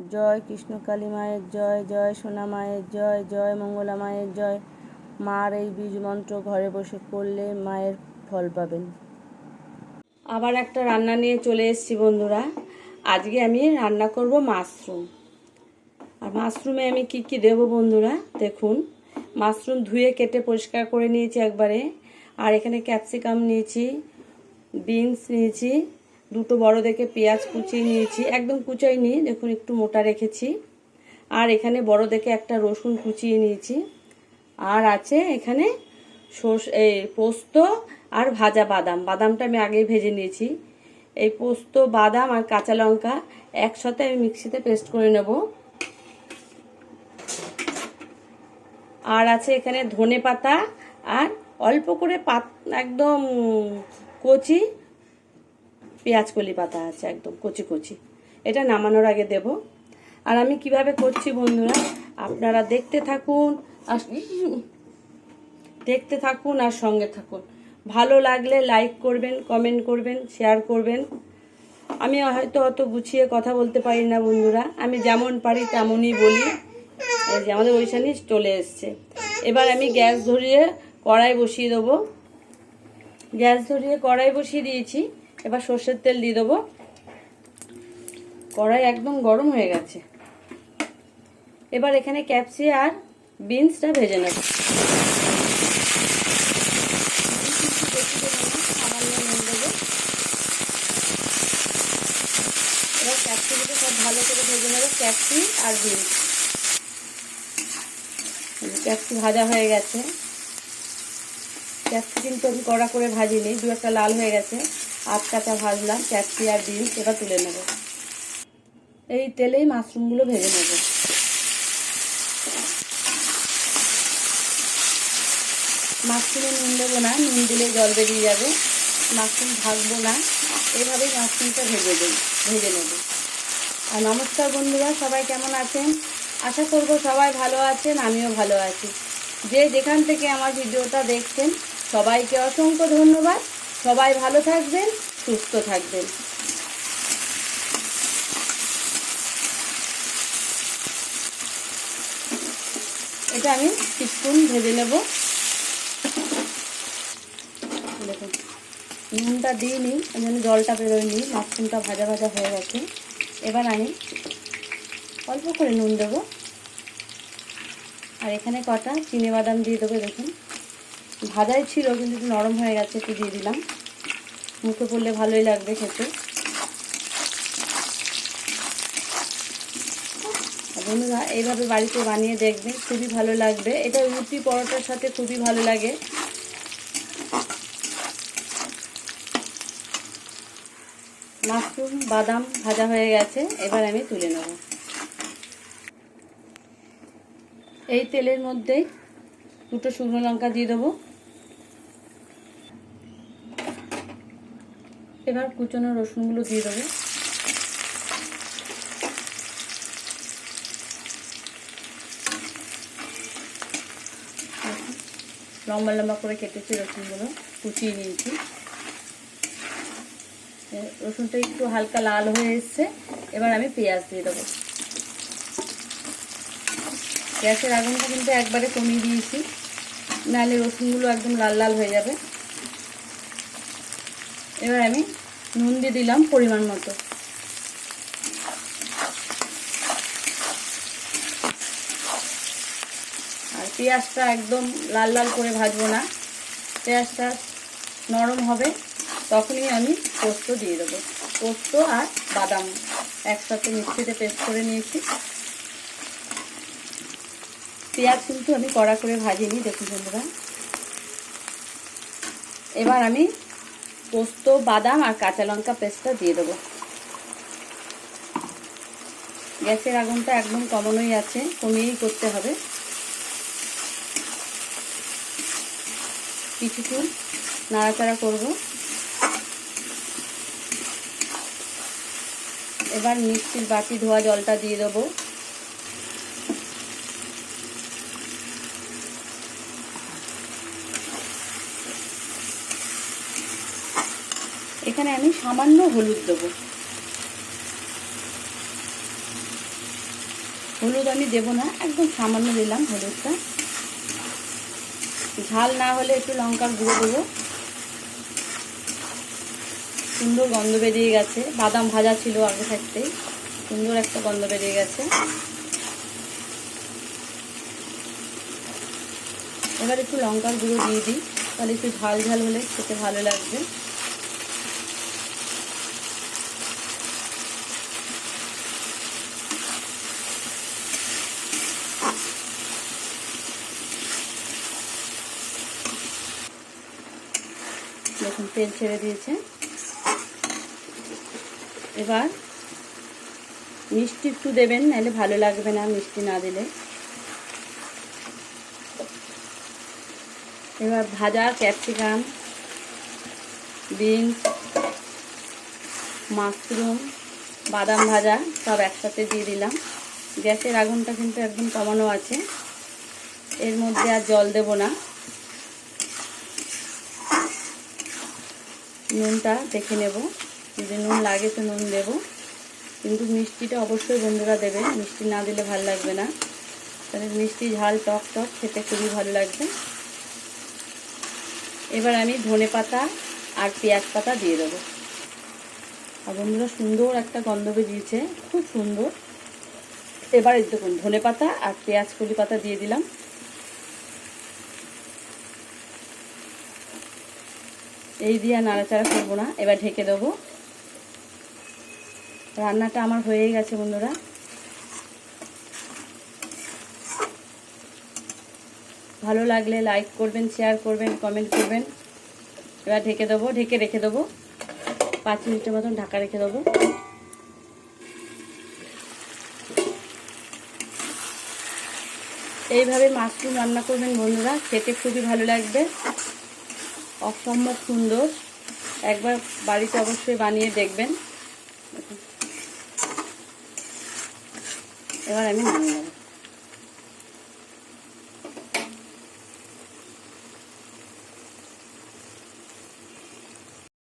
জয় কৃষ্ণকালী মায়ের জয় জয় সোনা মায়ের জয় জয় মঙ্গলা মায়ের জয়। মার এই বীজ মন্ত্র ঘরে বসে করলে মায়ের ফল পাবেন। আবার একটা রান্না নিয়ে চলে এসেছি বন্ধুরা। আজকে আমি রান্না করব মাশরুম। আর মাশরুমে আমি কি কি দেব বন্ধুরা? দেখুন, মাশরুম ধুয়ে কেটে পরিষ্কার করে নিয়েছি একবারে। আর এখানে ক্যাপসিকাম নিয়েছি, বিনস নিয়েছি দুটো বড় দেখে পেঁয়াজ কুচিয়ে নিয়েছি। একদম কুচাই নিই দেখুন একটু মোটা রেখেছি। আর এখানে বড় দেখে একটা রসুন কুচিয়ে নিয়েছি। আর আছে এখানে সর্ষ পোস্ত আর ভাজা বাদাম। বাদামটা আমি আগেই ভেজে নিয়েছি। এই পোস্ত, বাদাম আর কাঁচা লঙ্কা একসাথে আমি মিক্সিতে পেস্ট করে নেব। আর আছে এখানে ধনে পাতা আর অল্প করে পাত, একদম কচি পেঁয়াজ কলি পাতা আছে একদম, কচি কচি। এটা নামানোর আগে দেব। আর আমি কীভাবে করছি বন্ধুরা, আপনারা দেখতে থাকুন, আর দেখতে থাকুন আর সঙ্গে থাকুন। ভালো লাগলে লাইক করবেন কমেন্ট করবেন শেয়ার করবেন। আমি হয়তো অত গুছিয়ে কথা বলতে পারি না বন্ধুরা। আমি যেমন পারি তেমনই বলি। এই যে আমাদের ওইখানে চলে এসছে। এবার আমি গ্যাস ধরিয়ে কড়াই বসিয়ে দেবো। গ্যাস ধরিয়ে কড়াই বসিয়ে দিয়েছি। এবার সর্ষের তেল দিয়ে দেবো। কড়াই একদম গরম হয়ে গেছে। এবার এখানে ক্যাপসি আর বিনসটা ভেজে নেব। এবার সব ভালো করে ভেজে ক্যাপসি আর বিনস। ক্যাপসি ভাজা হয়ে গেছে। ক্যাপসি কিন্তু আমি কড়া করে ভাজিনি, দু একটা লাল হয়ে গেছে। আধ কাঁচা ভাজলাম, ক্যাপসি আর বিনস এবার তুলে নেব। এই তেলেই মাশরুমগুলো ভেজে নেব। মাশরুমে নুন দেবো না, নুন দিলে জল বেরিয়ে যাবে। মাশরুম ভাজবো না এইভাবেই মাশরুমটা ভেজে দেব, ভেজে নেব। আর নমস্কার বন্ধুরা, সবাই কেমন আছেন? আশা করব সবাই ভালো আছেন, আমিও ভালো আছি। যে যেখান থেকে আমার ভিডিওটা দেখছেন, সবাইকে অসংখ্য ধন্যবাদ। সবাই ভালো থাকবেন, সুস্থ থাকবেন। এটা আমি কিছুক্ষণ ভেজে নেব। দেখুন, নুনটা দিইনি ওই জন্য জলটা বেরোয়নি, মাশরুমটা ভাজা ভাজা হয়ে গেছে। এবার আমি অল্প করে নুন দেবো। আর এখানে কটা চিনে বাদাম দিয়ে দেবো, দেখুন। ভাজাই ছিল, কিন্তু একটু নরম হয়ে গেছে, একটু দিয়ে দিলাম। মুখে পড়লে ভালোই লাগবে খেতে। বন্ধুরা, এইভাবে বাড়িতে বানিয়ে দেখবেন, খুবই ভালো লাগবে। এটা রুটি পরোটার সাথে খুবই ভালো লাগে। মাশরুম, বাদাম ভাজা হয়ে গেছে, এবার আমি তুলে নেব। এই তেলের মধ্যেই দুটো শুকনো লঙ্কা দিয়ে দেবো। এবার কুচনো রসুনগুলো দিয়ে দেবো। লম্বা লম্বা করে কেটেছি রসুনগুলো, কুচিয়ে নিয়েছি। রসুনটা একটু হালকা লাল হয়ে এসছে, এবার আমি পেঁয়াজ দিয়ে দেবো। গ্যাসের আগুনটা কিন্তু একবারে কমিয়ে দিয়েছি, নাহলে রসুনগুলো একদম লাল লাল হয়ে যাবে। এবার আমি নুন দিয়ে দিলাম পরিমাণ মতো। আর পেঁয়াজটা একদম লাল লাল করে ভাজবো না। পেঁয়াজটা নরম হবে, তখনই আমি পোস্ত দিয়ে দেবো। পোস্ত আর বাদাম একসাথে মিক্সিতে পেস্ট করে নিয়েছি। পেঁয়াজ কিন্তু আমি কড়া করে ভাজিনি, দেখুন বন্ধুরা। এবার আমি পোস্ত, বাদাম আর কাঁচা লঙ্কা পেস্টটা দিয়ে দেবো। গ্যাসের আগুনটা একদম কমানোই আছে, কমিয়েই করতে হবে। কিছুক্ষণ নাড়াচাড়া করব। এবার মিক্সির বাটি ধোয়া জলটা দিয়ে দেবো। এখানে আমি সামান্য হলুদ দেবো। হলুদ আমি দেবো না, একদম সামান্য দিলাম হলুদটা। ঝাল না হলে একটু লঙ্কার গুঁড়ো দেবো। সুন্দর গন্ধ বেরিয়ে গেছে। বাদাম ভাজা ছিল আগে থাকতেই। সুন্দর একটা গন্ধ বেরিয়ে গেছে। এবার একটু লঙ্কার গুঁড়ো দিয়ে দিই। তাহলে একটু ঝাল ঝাল হলে খেতে ভালো লাগবে। দেখুন তেল ছেড়ে দিয়েছে। এবার মিষ্টি একটু দেবেন, নাহলে ভালো লাগবে না মিষ্টি না দিলে। এবার ভাজা ক্যাপসিকাম, বিনস, মাশরুম, বাদাম ভাজা সব একসাথে দিয়ে দিলাম। গ্যাসের আগুনটা কিন্তু একদম কমানো আছে। এর মধ্যে আর জল দেব না। নুনটা দেখে নেব। যদি নুন লাগে তো নুন দেব। কিন্তু মিষ্টিটা অবশ্যই বন্ধুরা দেবে মিষ্টি না দিলে ভালো লাগবে না। তাহলে মিষ্টি ঝাল টক টক, খেতে খুবই ভালো লাগবে। এবার আমি ধনে পাতা আর পেঁয়াজ পাতা দিয়ে দেবো। আর বন্ধুরা সুন্দর একটা গন্ধ বেরিয়েছে। খুব সুন্দর। এবার দেখুন, ধনে পাতা আর পেঁয়াজ কলি পাতা দিয়ে দিলাম। এই দিয়ে নাড়াচাড়া করব না, এবার ঢেকে দেবো। রান্নাটা আমার হয়ে গেছে বন্ধুরা। ভালো লাগলে লাইক করবেন শেয়ার করবেন কমেন্ট করবেন। এবার ঢেকে দেবো, ঢেকে রেখে দেবো। পাঁচ মিনিটের মতন ঢাকা রেখে দেবো। এইভাবে মাশরুম রান্না করবেন বন্ধুরা, খেতে খুবই ভালো লাগবে। অসম্ভব সুন্দর। একবার বাড়িতে অবশ্যই বানিয়ে দেখবেন। এবার আমি নামিয়ে নেব।